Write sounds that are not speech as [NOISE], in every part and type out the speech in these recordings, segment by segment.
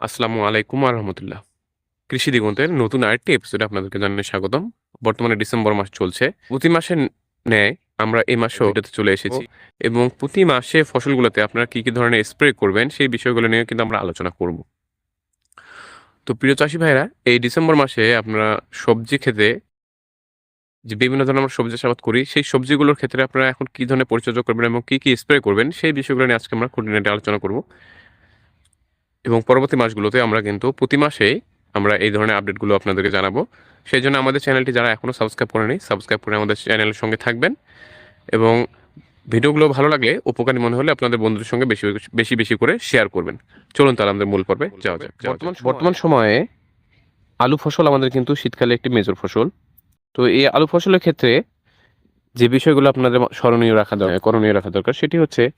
আসসালামু আলাইকুম রহমতুল্লাহ কৃষি দিগন্তের নতুন আরেকটি এপিসোডে আপনাদেরকে জানাই স্বাগতম। বর্তমানে ডিসেম্বর মাস চলছে। প্রতি মাসে ন্যায় আমরা এই মাসেও এটাতে চলে এসেছি এবং প্রতি মাসে ফসলগুলোতে আপনারা কি কি ধরনের স্প্রে করবেন সেই বিষয়গুলো নিয়ে কিন্তু আমরা আলোচনা করব। তো প্রিয় চাষি ভাইরা এই ডিসেম্বর মাসে আপনারা সবজি খেতে যে বিভিন্ন ধরনের আমরা সবজি চাষাবাদ করি সেই সবজিগুলোর ক্ষেত্রে আপনারা এখন কি ধরনের পরিচর্যা করবেন এবং কি কি স্প্রে করবেন সেই বিষয়গুলো নিয়ে আজকে আমরা খুঁটিনাটি আলোচনা করব। এবং পরবর্তী মাসগুলোতে আমরা কিন্তু প্রতি মাসেই আমরা এই ধরনের আপডেটগুলো আপনাদেরকে জানাব। সেই জন্য আমাদের চ্যানেলটি যারা এখনও সাবস্ক্রাইব করেনি সাবস্ক্রাইব করে আমাদের চ্যানেলের সঙ্গে থাকবেন। এবং ভিডিওগুলো ভালো লাগলে উপকারী মনে হলে আপনাদের বন্ধুদের সঙ্গে বেশি বেশি বেশি করে শেয়ার করবেন। চলুন তাহলে আমাদের মূল পর্বে যাওয়া যাক বর্তমান বর্তমান সময়ে আলু ফসল আমাদের কিন্তু শীতকালে একটি মেজর ফসল। তো এই আলু ফসলের ক্ষেত্রে যে বিষয়গুলো আপনাদের স্মরণীয় রাখা দরকার করণীয় রাখা দরকার সেটি হচ্ছে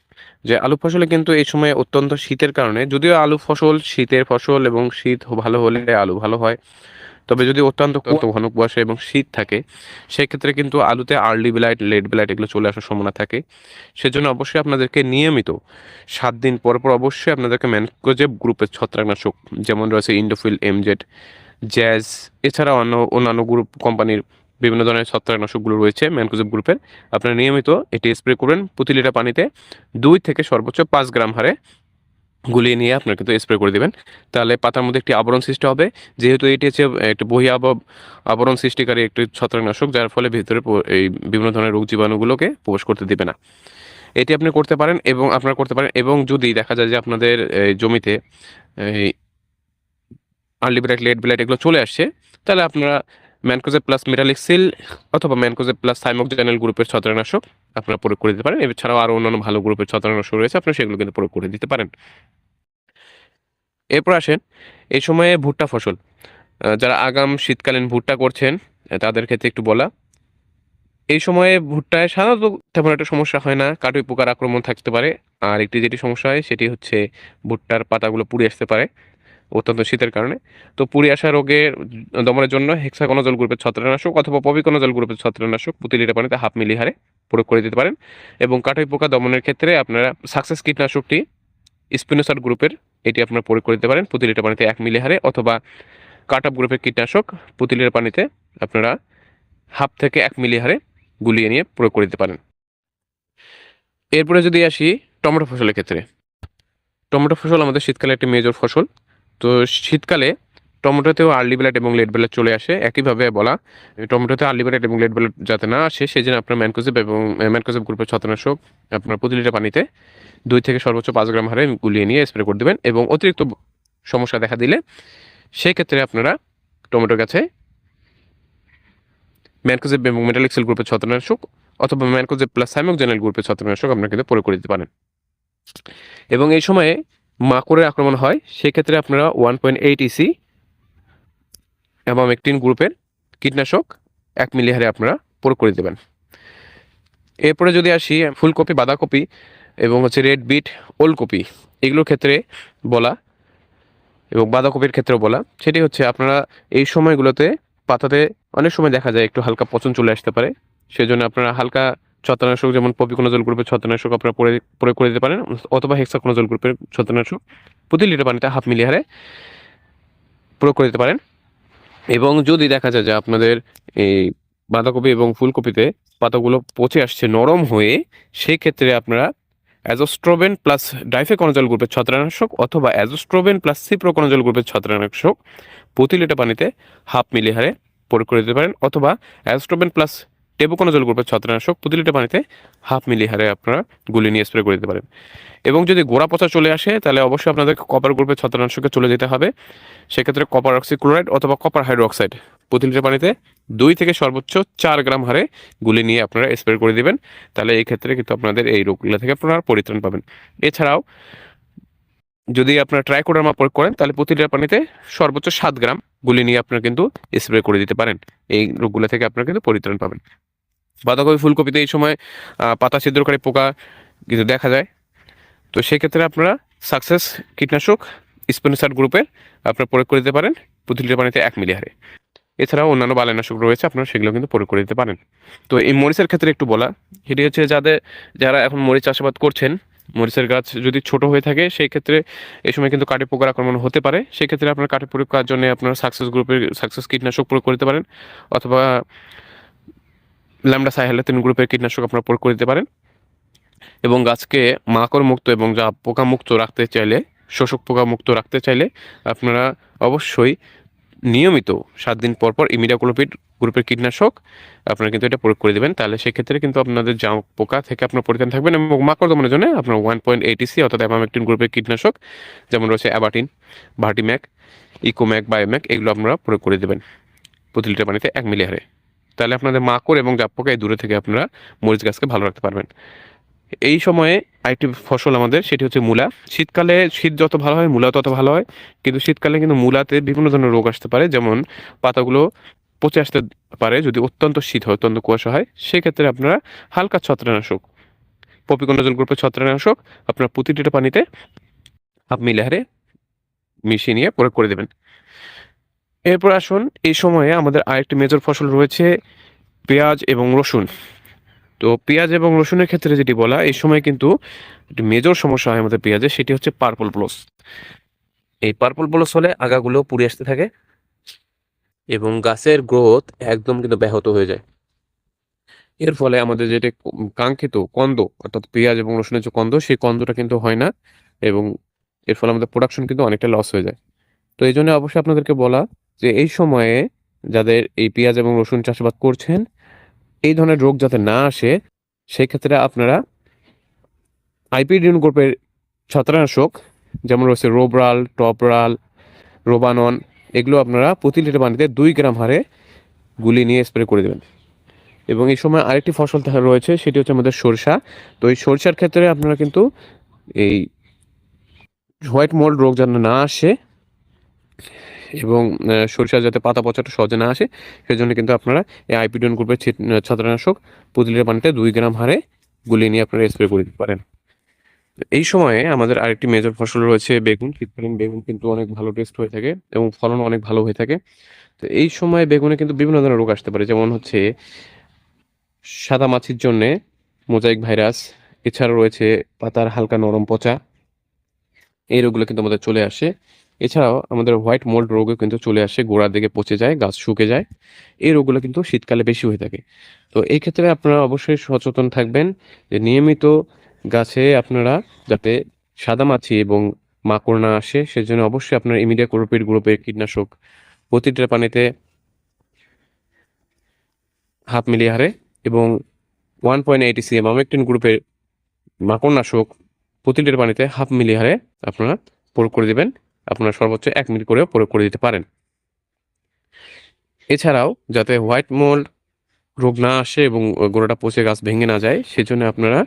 যে আলু ফসলে কিন্তু এই সময় অত্যন্ত শীতের কারণে যদিও আলু ফসল শীতের ফসল এবং শীত ভালো হলে আলু ভালো হয় তবে যদি অত্যন্ত ঘন কুয়াশা এবং শীত থাকে সেক্ষেত্রে কিন্তু আলুতে আর্লি ব্লাইট লেট ব্লাইট এগুলো চলে আসার সম্ভাবনা থাকে। সেজন্য অবশ্যই আপনাদেরকে নিয়মিত সাত দিন পর পর অবশ্যই আপনাদেরকে ম্যানকোজেব গ্রুপের ছত্রাকনাশক যেমন রয়েছে ইন্ডোফিল এমজেড জ্যাজ এছাড়া অন্য অন্যান্য গ্রুপ কোম্পানির বিভিন্ন ধরনের ছত্রাকনাশকগুলো রয়েছে ম্যানকোজেব গ্রুপের। আপনারা নিয়মিত এটি স্প্রে করবেন প্রতি লিটার পানিতে দুই থেকে সর্বোচ্চ পাঁচ গ্রাম হারে গুলিয়ে নিয়ে আপনার কিন্তু স্প্রে করে দেবেন। তাহলে পাতার মধ্যে একটি আবরণ সৃষ্টি হবে। যেহেতু এটি হচ্ছে একটি বহি আব, আবরণ সৃষ্টিকারী একটি ছত্রাকনাশক, যার ফলে ভিতরে এই বিভিন্ন ধরনের রোগ জীবাণুগুলোকে প্রবেশ করতে দেবে না। এটি আপনি করতে পারেন এবং আপনারা করতে পারেন এবং যদি দেখা যায় যে আপনাদের জমিতে, এই আর্লি ব্লাইট লেট ব্লাইট এগুলো চলে আসছে, তাহলে আপনারা ম্যানকোজেব প্লাস মিরালিক্সিল অথবা ম্যানকোজে প্লাস থাইমোক্সানিল গ্রুপের ছত্রাকনাশক আপনারা প্রয়োগ করে দিতে পারেন। এছাড়াও আরও অন্যান্য ভালো গ্রুপের ছত্রাকনাশক রয়েছে আপনারা সেগুলো কিন্তু প্রয়োগ করে দিতে পারেন। এরপর আসেন এই সময়ে ভুট্টা ফসল। যারা আগাম শীতকালীন ভুট্টা করছেন তাদের ক্ষেত্রে একটু বলা। এই সময়ে ভুট্টায় সাধারণত তেমন একটা সমস্যা হয় না, কাটুই পোকার আক্রমণ থাকতে পারে। আর একটি যেটি সমস্যা হয়, সেটি হচ্ছে ভুট্টার পাতাগুলো পুড়ে আসতে পারে। অত্যন্ত শীতের কারণে। তো পুড়ে আসা রোগের দমনের জন্য হেক্সাকোনাজল গ্রুপের ছত্রাকনাশক অথবা পবিকোনাজল গ্রুপের ছত্রাকনাশক প্রতি লিটার পানিতে হাফ মিলি হারে প্রয়োগ করে দিতে পারেন। এবং কাটুই পোকা দমনের ক্ষেত্রে আপনারা সাকসেস কীটনাশকটি স্পিনোসার গ্রুপের এটি আপনারা প্রয়োগ করে দিতে পারেন। প্রতি লিটার পানিতে এক মিলি হারে অথবা কাট আপ গ্রুপের কীটনাশক প্রতি লিটার পানিতে আপনারা হাফ থেকে এক মিলি হারে গুলিয়ে নিয়ে প্রয়োগ করে দিতে পারেন। এরপরে যদি আসি টমেটো ফসলের ক্ষেত্রে। টমেটো ফসল আমাদের শীতকালে একটি মেজর ফসল। তো শীতকালে টমেটোতেও আর্লি ব্লাইট এবং লেট ব্লাইট চলে আসে। একইভাবে বলা, টমেটোতে আর্লি ব্লাইট এবং লেট ব্লাইট যাতে না আসে সেই জন্য আপনার ম্যানকোজেব এবং ম্যানকোজেব গ্রুপের ছত্রনাশক আপনার প্রতি লিটার পানিতে দুই থেকে সর্বোচ্চ পাঁচ গ্রাম হারে গুলিয়ে নিয়ে স্প্রে করে দেবেন এবং অতিরিক্ত সমস্যা দেখা দিলে সেই ক্ষেত্রে আপনারা টমেটোর কাছে ম্যানকোজেব এবং মেটালিক্সেল গ্রুপের ছত্রনাশক অথবা ম্যানকোজেব প্লাস সাইমোকজেনাল গ্রুপের ছত্রনাশক আপনারা কিন্তু প্রয়োগ করে দিতে পারেন। এবং এই সময়ে মাকড়ের আক্রমণ হয়, সেক্ষেত্রে আপনারা ওয়ান পয়েন্ট এইট ইসি এবং একটিন গ্রুপের কীটনাশক এক মিলি হারে আপনারা প্রয়োগ করে দেবেন। এরপরে যদি আসি, ফুলকপি, বাঁধাকপি এবং হচ্ছে রেড বিট ওলকপি, এগুলোর ক্ষেত্রে বলা এবং বাঁধাকপির ক্ষেত্রেও বলা, সেটি হচ্ছে আপনারা এই সময়গুলোতে পাতাতে অনেক সময় দেখা যায় একটু হালকা পচন চলে আসতে পারে, সেজন্য আপনারা হালকা ছত্রনাশক যেমন পপিকোনাজল গ্রুপের ছত্রনাশক আপনারা প্রয়োগ করে দিতে পারেন, অথবা হেক্সাকোনাজল গ্রুপের ছত্রনাশক প্রতি লিটার পানিতে হাফ মিলি হারে প্রয়োগ করে দিতে পারেন। এবং যদি দেখা যায় যে আপনাদের এই বাঁধাকপি এবং ফুলকপিতে পাতাগুলো পচে আসছে, নরম হয়ে সেই ক্ষেত্রে আপনারা অ্যাজোস্ট্রোবেন প্লাস ডাইফেকোনাজল গ্রুপের ছত্রাকনাশক অথবা অ্যাজোস্ট্রোবেন প্লাস সিপ্রোকোনাজল গ্রুপের ছত্রাকনাশক প্রতি লিটার পানিতে হাফ মিলি হারে প্রয়োগ করে দিতে পারেন, অথবা অ্যাজোস্ট্রোবেন প্লাস টেবোকোনাজল গ্রুপের ছত্রাকনাশক প্রতি লিটার পানিতে হাফ মিলি হারে আপনারা গুলি নিয়ে স্প্রে করে দিতে পারেন। এবং যদি গোড়া পচা চলে আসে, তাহলে অবশ্যই আপনাদের কপার গ্রুপের ছত্রাকনাশকে চলে যেতে হবে। সেক্ষেত্রে কপার অক্সিক্লোরাইড অথবা কপার হাইড্রোক্সাইড প্রতি লিটার পানিতে দুই থেকে সর্বোচ্চ চার গ্রাম হারে গুলি নিয়ে আপনারা স্প্রে করে দিবেন। তাহলে এই ক্ষেত্রে কিন্তু আপনাদের এই রোগগুলো থেকে আপনারা পরিত্রাণ পাবেন। এছাড়াও যদি আপনারা ট্রাইকোডার্মা প্রয়োগ করেন, তাহলে প্রতি লিটার পানিতে সর্বোচ্চ সাত গ্রাম গুলি নিয়ে আপনারা কিন্তু স্প্রে করে দিতে পারেন। এই রোগগুলো থেকে আপনারা কিন্তু পরিত্রাণ পাবেন। বাঁধাকপি, ফুলকপিতে এই সময় পাতা ছিদ্রকারী পোকা কিন্তু দেখা যায়। তো সেক্ষেত্রে আপনারা সাকসেস কীটনাশক স্পেনোসার গ্রুপের আপনারা প্রয়োগ করে দিতে পারেন। প্রতি লিটার পানিতে এক মিলি হারে এছাড়াও অন্যান্য বালানাশক রয়েছে, আপনারা সেগুলো কিন্তু প্রয়োগ করে দিতে পারেন। তো এই মরিচের ক্ষেত্রে একটু বলা, সেটি হচ্ছে যাদের, যারা এখন মরিচ চাষাবাদ করছেন, মরিচের গাছ যদি ছোট হয়ে থাকে, সেই ক্ষেত্রে এই সময় কিন্তু কাঠে পোকার আক্রমণ হতে পারে। সেই ক্ষেত্রে আপনার কাঠে পোকার জন্য আপনার সাকসেস গ্রুপের, সাকসেস কীটনাশক প্রয়োগ করতে পারেন। অথবা ল্যামডা সাইহালাতিন গ্রুপের কীটনাশক আপনারা প্রয়োগ করে দিতে পারেন। এবং গাছকে মাকড় মুক্ত এবং যা পোকা মুক্ত রাখতে চাইলে, শোষক পোকা মুক্ত রাখতে চাইলে আপনারা অবশ্যই নিয়মিত সাত দিন পর পর ইমিডাক্লোপিড গ্রুপের কীটনাশক আপনারা কিন্তু এটা প্রয়োগ করে দেবেন। তাহলে সেক্ষেত্রে কিন্তু আপনাদের জাম পোকা থেকে আপনার পরিত্রাণ থাকবেন এবং মাকড় দমনের জন্য আপনার ওয়ান পয়েন্ট এইটিসি অর্থাৎ অ্যামামেকটিন গ্রুপের কীটনাশক যেমন রয়েছে অ্যাবাটিন, ভার্টিম্যাক, ইকোম্যাক, বায়োম্যাক, এগুলো আপনারা প্রয়োগ করে দেবেন প্রতি লিটার পানিতে এক মিলি হারে তাহলে আপনাদের মাকড় এবং জাপ পোকা এই দূরে থেকে আপনারা মরিচ গাছকে ভালো রাখতে পারবেন। এই সময়ে আরেকটি ফসল আমাদের, সেটি হচ্ছে মূলা। শীতকালে শীত যত ভালো হয় মূলা তত ভালো হয়। কিন্তু শীতকালে কিন্তু মূলাতে বিভিন্ন ধরনের রোগ আসতে পারে। যেমন পাতাগুলো পচে আসতে পারে, যদি অত্যন্ত শীত হয়, অত্যন্ত কুয়াশা হয়, সেক্ষেত্রে আপনারা হালকা ছত্রানাশক পপিকন্ডজল গ্রুপের ছত্রানাশক আপনার প্রতি পানিতে আপনি লেহারে মিশিয়ে নিয়ে প্রয়োগ করে দেবেন। এরপর আসুন, এই সময়ে আমাদের আরেকটি মেজর ফসল রয়েছে, পেঁয়াজ এবং রসুন। তো পেঁয়াজ এবং রসুনের ক্ষেত্রে যেটি বলা, এই সময় কিন্তু একটি মেজর সমস্যা হয় আমাদের পেঁয়াজের সেটি হচ্ছে পার্পল ব্লস এই পার্পল ব্লস হলে আগাগুলো পুড়ে আসতে থাকে এবং গাছের গ্রোথ একদম কিন্তু ব্যাহত হয়ে যায়। এর ফলে আমাদের যেটা কাঙ্ক্ষিত কন্দ, অর্থাৎ পেঁয়াজ এবং রসুনের যে কন্দ, সেই কন্দটা কিন্তু হয় না এবং এর ফলে আমাদের প্রোডাকশন কিন্তু অনেকটা লস হয়ে যায়। তো এই জন্য অবশ্যই আপনাদেরকে বলা যে এই সময়ে যাদের এই পেঁয়াজ এবং রসুন চাষাবাদ করছেন, এই ধরনের রোগ যাতে না আসে সেই ক্ষেত্রে আপনারা আইপিডিন গ্রুপের ছত্রাকনাশক, যেমন রয়েছে রোবরাল, টপরাল, রোবানন, এগুলো আপনারা প্রতি লিটার পানিতে দুই গ্রাম হারে গুলি নিয়ে স্প্রে করে দেবেন। এবং এই সময় আরেকটি ফসল রয়েছে, সেটি হচ্ছে আমাদের সরষা। তো এই সরষার ক্ষেত্রে আপনারা কিন্তু এই হোয়াইট মোল্ড রোগ যেন না আসে এবং সরিষা যাতে পাতা পচাটা সহজে না আসে, সেজন্য কিন্তু আপনারা এই আইপিডন গ্রুপের ছত্রাকনাশক প্রতি পানিতে দুই গ্রাম হারে গুলিয়ে নিয়ে আপনারা স্প্রে করে দিতে পারেন। এই সময়ে আমাদের আরেকটি মেজর ফসল রয়েছে বেগুন, শীতকালীন বেগুন কিন্তু অনেক ভালো টেস্ট হয়ে থাকে এবং ফলন অনেক ভালো হয়ে থাকে। তো এই সময়ে বেগুনে কিন্তু বিভিন্ন ধরনের রোগ আসতে পারে, যেমন হচ্ছে সাদা মাছির জন্যে মোজাইক ভাইরাস এছাড়া রয়েছে পাতার হালকা নরম পচা, এই রোগগুলো কিন্তু আমাদের চলে আসে। এছাড়াও আমাদের হোয়াইট মোল্ড রোগও কিন্তু চলে আসে, গোড়ার দিকে পচে যায়, গাছ শুকে যায়। এই রোগগুলো কিন্তু শীতকালে বেশি হয়ে থাকে। তো এই ক্ষেত্রে আপনারা অবশ্যই সচেতন থাকবেন যে নিয়মিত গাছে আপনারা যাতে সাদামাছি এবং মাকড় না আসে, সেজন্য অবশ্যই আপনার ইমিডিয়া কোরোপিড গ্রুপের কীটনাশক প্রতিটা পানিতে হাফ মিলি হারে এবং ওয়ান পয়েন্ট এইটি সিএম আমেকটিন গ্রুপের মাকড়নাশক প্রতি পানিতে হাফ মিলি হারে আপনারা প্রয়োগ করে দিবেন। আপনারা সর্বোচ্চ এক মিলি করেও প্রয়োগ করে দিতে পারেন। এছাড়াও, যাতে হোয়াইট মোল্ড রোগ না আসে এবং গোড়াটা পচে গাছ ভেঙে না যায়, সেজন্য আপনারা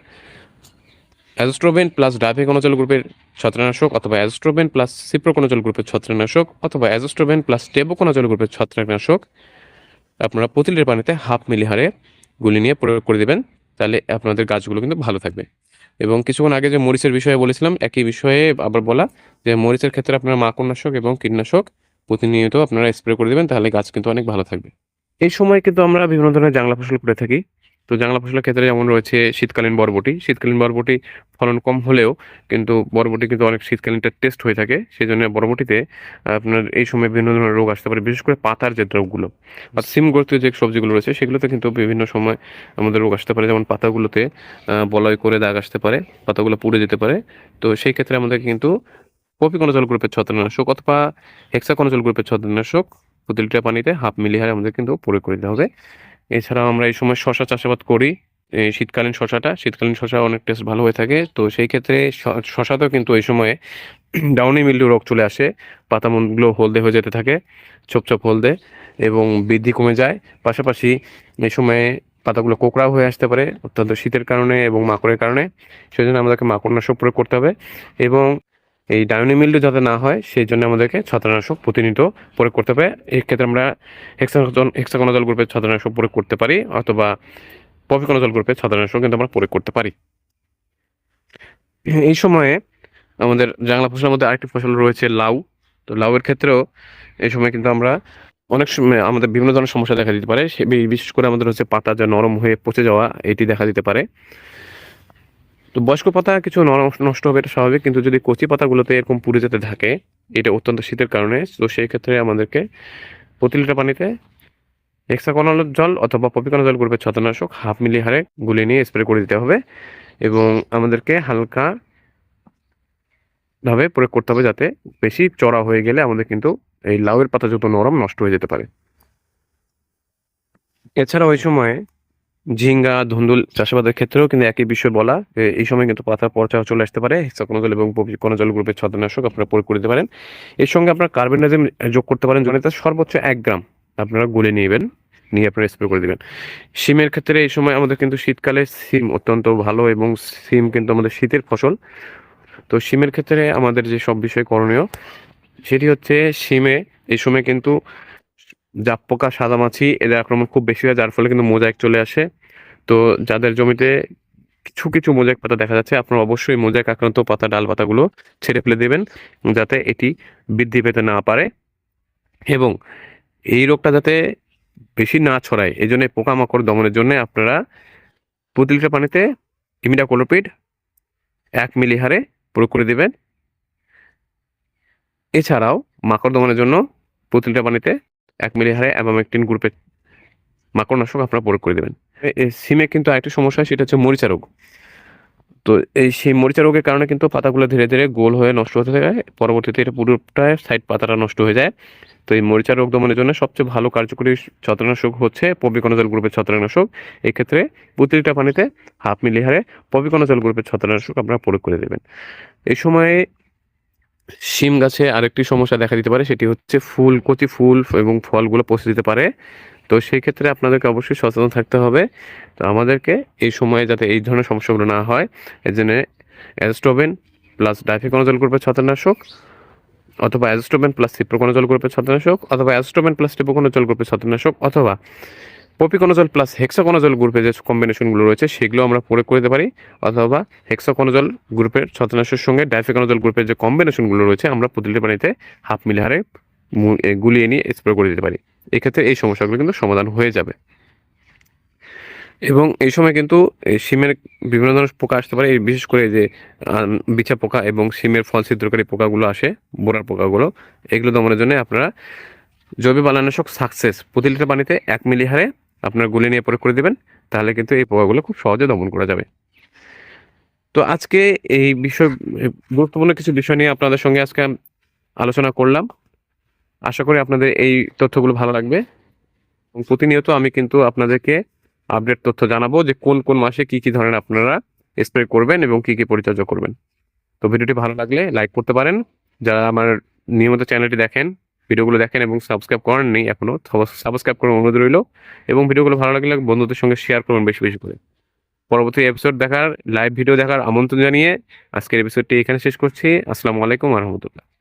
অ্যাজস্ট্রোবেন প্লাস ডাইফেকোনোজল গ্রুপের ছত্রাকনাশক অথবা অ্যাজস্ট্রোবেন প্লাস সিপ্রোকোনোজল গ্রুপের ছত্রাকনাশক অথবা অ্যাজোস্ট্রোবেন প্লাস টেবোকোনোজল গ্রুপের ছত্রাকনাশক আপনারা প্রতি লিটার পানিতে হাফ মিলি হারে গুলি নিয়ে প্রয়োগ করে দেবেন, তাহলে আপনাদের গাছগুলো কিন্তু ভালো থাকবে। এবং কিছুক্ষণ আগে যে মরিচের বিষয়ে বলেছিলাম, একই বিষয়ে আবার বলা যে মরিচের ক্ষেত্রে আপনারা মাকড়নাশক এবং কীটনাশক প্রতিনিয়ত আপনারা স্প্রে করে দেবেন, তাহলে গাছ কিন্তু অনেক ভালো থাকবে। এই সময় কিন্তু আমরা বিভিন্ন ধরনের জাংলা ফসল করে থাকি। তো জাংলা ফসলের ক্ষেত্রে যেমন রয়েছে শীতকালীন বরবটি শীতকালীন বরবটি ফলন কম হলেও কিন্তু বরবটি কিন্তু অনেক শীতকালীনটা টেস্ট হয়ে থাকে। সেই জন্য বরবটিতে আপনার এই সময় বিভিন্ন ধরনের রোগ আসতে পারে, বিশেষ করে পাতার যে রোগগুলো বা সিম গোস্তের যে সবজিগুলো রয়েছে, সেগুলোতে কিন্তু বিভিন্ন সময় আমাদের রোগ আসতে পারে। যেমন পাতাগুলোতে বলয় করে দাগ আসতে পারে, পাতাগুলো পুড়ে যেতে পারে। তো সেই ক্ষেত্রে আমাদের কিন্তু পপিকোনোজল গ্রুপের ছত্রনাশক অথবা হেক্সাকোনোজল গ্রুপের ছত্রনাশক প্রতি লিটার পানিতে হাফ মিলি হারে আমাদের কিন্তু প্রয়োগ করে দিতে হবে। এছাড়াও আমরা এই সময় শশা চাষাবাদ করি, এই শীতকালীন শশাটা। শীতকালীন শশা অনেক টেস্ট ভালো হয়ে থাকে। তো সেই ক্ষেত্রে শশাতেও কিন্তু এই সময়ে [CLEARS THROAT] ডাউনি মিল্ডু রোগ চলে আসে। পাতাগুলো হলদে হয়ে যেতে থাকে ছোপ ছোপ হলদে, এবং বৃদ্ধি কমে যায়। পাশাপাশি এই সময়ে পাতাগুলো কোকড়াও হয়ে আসতে পারে অত্যন্ত শীতের কারণে এবং মাকড়ের কারণে। সেজন্য আমাদেরকে মাকড়নাশক প্রয়োগ করতে হবে। এবং এই ডায়নি মিল্ডু যাতে না হয়, সেই জন্য আমাদেরকে ছত্রাকনাশক প্রতিনিয়ত প্রয়োগ করতে হবে। এক্ষেত্রে আমরা হেক্সাগন হেক্সাগোনাজল গ্রুপের ছত্রাকনাশক প্রয়োগ করতে পারি, অথবা পপিকোনাজল গ্রুপের ছত্রাকনাশক কিন্তু আমরা প্রয়োগ করতে পারি। এই সময়ে আমাদের জাংলা ফসলের মধ্যে আরেকটি ফসল রয়েছে লাউ। তো লাউয়ের ক্ষেত্রেও এই সময় কিন্তু আমরা অনেক সময় আমাদের বিভিন্ন ধরনের সমস্যা দেখা দিতে পারে। বিশেষ করে আমাদের হচ্ছে পাতা যা নরম হয়ে পচে যাওয়া, এটি দেখা দিতে পারে। তো বয়স্ক পাতা কিছু নষ্ট হবে, এটা স্বাভাবিক। কিন্তু যদি কচি পাতাগুলোতে এরকম পুড়ে যেতে থাকে, এটা অত্যন্ত শীতের কারণে, তো সেই ক্ষেত্রে আমাদেরকে প্রতি লিটার পানিতে হেক্সাকোনাল জল অথবা পপিকোনা জল গ্রুপের ছত্রনাশক হাফ মিলি হারে গুলিয়ে নিয়ে স্প্রে করে দিতে হবে এবং আমাদেরকে হালকা ভাবে প্রয়োগ করতে হবে যাতে বেশি চড়া হয়ে গেলে আমাদের কিন্তু এই লাউয়ের পাতা যত নরম নষ্ট হয়ে যেতে পারে। এছাড়া ওই সময়ে ঝিঙ্গা, ধুন্দুল চাষাবাদের ক্ষেত্রেও কিন্তু একই বিষয় বলা এই সময় কিন্তু পাতা পর্চা চলে আসতে পারে। হেক্সাকোনা জল এবং পপিকোনা জল গ্রুপের ছত্রনাশক আপনারা প্রয়োগ করে দিতে পারেন। এর সঙ্গে আপনারা কার্বনডাইজিম যোগ করতে পারেন জমিতে সর্বোচ্চ এক গ্রাম আপনারা গুলে নেবেন, নিয়ে আপনারা স্প্রে করে দিবেন। সিমের ক্ষেত্রে এই সময় আমাদের কিন্তু শীতকালে সিম অত্যন্ত ভালো এবং সিম কিন্তু আমাদের শীতের ফসল। তো সিমের ক্ষেত্রে আমাদের যে সব বিষয় করণীয়, সেটি হচ্ছে সিমে এই সময় কিন্তু জাপ পোকা সাদামাছি, এদের আক্রমণ খুব বেশি হয়, যার ফলে কিন্তু মোজাইক চলে আসে। তো যাদের জমিতে কিছু কিছু মোজাইক পাতা দেখা যাচ্ছে, আপনারা অবশ্যই মোজাইক আক্রান্ত পাতা, ডাল পাতাগুলো ছেড়ে ফেলে দেবেন, যাতে এটি বৃদ্ধি পেতে না পারে। এবং এই রোগটা যাতে বেশি না ছড়ায় এই জন্য পোকামাকড় দমনের জন্য আপনারা প্রতি লিটার পানিতে ইমিডাকোলোপিড এক মিলি হারে প্রয়োগ করে দেবেন। এছাড়াও মাকড় দমনের জন্য প্রতি লিটার পানিতে এক মিলি হারে অ্যাবামেকটিন গ্রুপের মাকড়নাশক আপনারা প্রয়োগ করে দেবেন। সিমে কিন্তু আরেকটি সমস্যা, সেটা হচ্ছে মরিচা রোগ। তো এই সেই মরিচা রোগের কারণে কিন্তু পাতাগুলো ধীরে ধীরে গোল হয়ে নষ্ট হতে থাকে, পরবর্তীতে এটা পুরোটা সাইড পাতাটা নষ্ট হয়ে যায়। তো এই মরিচা রোগ দমনের জন্য সবচেয়ে ভালো কার্যকরী ছত্রনাশক হচ্ছে পবিকণজল গ্রুপের ছত্রনাশক এক্ষেত্রে প্রতিটা পানিতে হাফ মিলি হারে পবিকণজল গ্রুপের ছত্রনাশক আপনারা প্রয়োগ করে দেবেন। এই সময়ে শিম গাছে আরেকটি সমস্যা দেখা দিতে পারে, সেটি হচ্ছে ফুল, কচি ফুল এবং ফলগুলো পচে দিতে পারে। তো সেই ক্ষেত্রে আপনাদেরকে অবশ্যই সচেতন থাকতে হবে। তো আমাদেরকে এই সময়ে যাতে এই ধরনের সমস্যাগুলো না হয়, এর জন্য অ্যাজস্টোবেন প্লাস ডাইফিকোনাজল গ্রুপের ছত্রনাশক অথবা অ্যাজস্টোবেন প্লাস সিপ্রোকোনাজল গ্রুপের ছত্রনাশক অথবা অ্যাজস্টোবেন প্লাস টিপোকোনাজল গ্রুপের ছত্রনাশক অথবা পপিকোনাজল প্লাস হেক্সাকোনাজল গ্রুপের যে কম্বিনেশনগুলো রয়েছে, সেগুলো আমরা প্রয়োগ করতে পারি। অথবা হেক্সাকোনাজল গ্রুপের ছত্রনাশকের সঙ্গে ডাইফিকোনাজল গ্রুপের যে কম্বিনেশনগুলো রয়েছে, আমরা প্রতি লিটার পানিতে হাফ মিলি হারে গুলিয়ে নিয়ে স্প্রে করে দিতে পারি। এক্ষেত্রে এই সমস্যাগুলো কিন্তু সমাধান হয়ে যাবে। এবং এই সময় কিন্তু শিমের বিভিন্ন ধরনের পোকা আসতে পারে। বিশেষ করে যে বিছা পোকা এবং সিমের ফল ছিদ্রকারী পোকাগুলো আসে, বোরার পোকাগুলো, এগুলো দমনের জন্য আপনারা জৈব বালানাশক সাকসেস প্রতি লিটার পানিতে এক মিলি হারে আপনারা গুলি নিয়ে প্রয়োগ করে দেবেন, তাহলে কিন্তু এই পোকাগুলো খুব সহজে দমন করা যাবে। তো আজকে এই বিষয়, গুরুত্বপূর্ণ কিছু বিষয় নিয়ে আপনাদের সঙ্গে আজকে আলোচনা করলাম। আশা করি আপনাদের এই তথ্যগুলো ভালো লাগবে। এবং প্রতিনিয়ত আমি কিন্তু আপনাদেরকে আপডেট তথ্য জানাব যে কোন কোন মাসে কি কি ধরনের আপনারা স্প্রে করবেন এবং কি কি পরিচর্যা করবেন। তো ভিডিওটি ভালো লাগলে লাইক করতে পারেন। যারা আমার নিয়মিত চ্যানেলটি দেখেন ভিডিওগুলো দেখেন এবং সাবস্ক্রাইব করেননি এখনও সাবস্ক্রাইব করার অনুরোধ রইল। এবং ভিডিওগুলো ভালো লাগলে বন্ধুদের সঙ্গে শেয়ার করবেন বেশি বেশি করে। পরবর্তী এপিসোড দেখার লাইভ ভিডিও দেখার আমন্ত্রণ জানিয়ে আজকের এপিসোডটি এখানে শেষ করছি। আসসালামু আলাইকুম রহমতুল্লাহ।